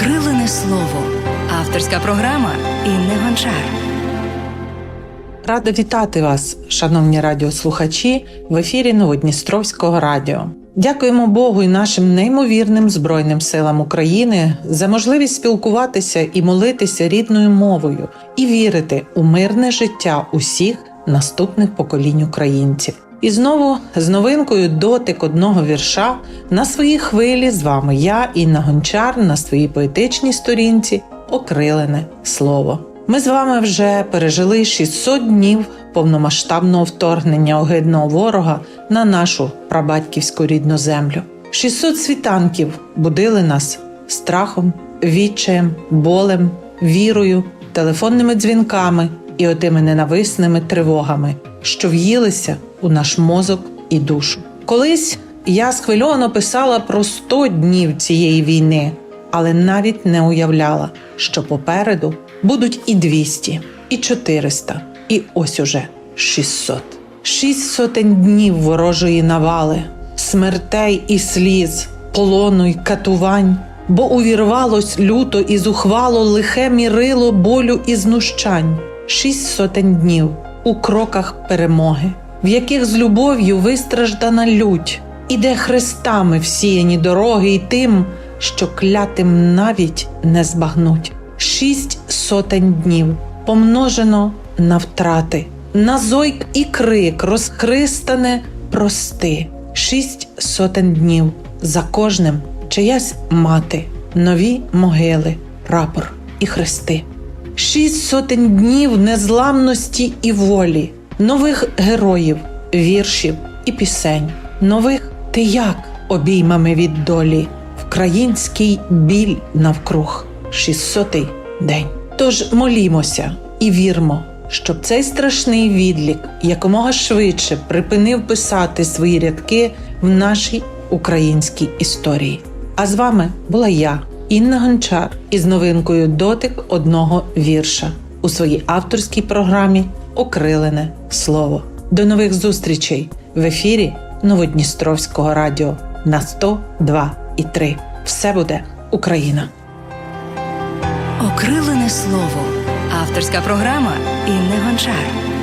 Окрилене слово. Авторська програма Інни Гончар. Рада вітати вас, шановні радіослухачі, в ефірі Новодністровського радіо. Дякуємо Богу і нашим неймовірним Збройним силам України за можливість спілкуватися і молитися рідною мовою і вірити у мирне життя усіх наступних поколінь українців. І знову з новинкою дотик одного вірша на своїй хвилі з вами я, Інна Гончар, на своїй поетичній сторінці Окрилене слово. Ми з вами вже пережили 600 днів повномасштабного вторгнення огидного ворога на нашу прабатьківську рідну землю. 600 світанків будили нас страхом, відчаєм, болем, вірою, телефонними дзвінками і отими ненависними тривогами, що в'їлися у наш мозок і душу. Колись я схвильовано писала про 100 днів цієї війни, але навіть не уявляла, що попереду будуть і 200, і 400, і ось уже 600. Шість сотень днів ворожої навали, смертей і сліз, полону й катувань, бо увірвалось люто і зухвало лихе мірило болю і знущань. Шість сотень днів у кроках перемоги, в яких з любов'ю вистраждана лють, іде хрестами всіяні дороги й тим, що клятим навіть не збагнуть. Шість сотень днів помножено на втрати, на зойк і крик розхристане прости. Шість сотень днів за кожним чиясь мати, нові могили, прапор і хрести. Шість сотень днів незламності і волі, нових героїв, віршів і пісень, нових ти як? обіймами від долі, вкраїнський біль навкруг, шістсотий день. Тож молімося і вірмо, щоб цей страшний відлік якомога швидше припинив писати свої рядки в нашій українській історії. А з вами була я, Інна Гончар, із новинкою Дотик одного вірша у своїй авторській програмі Окрилене слово. До нових зустрічей в ефірі Новодністровського радіо на 102 і 3. Все буде Україна! Окрилене слово. Авторська програма Інни Гончар.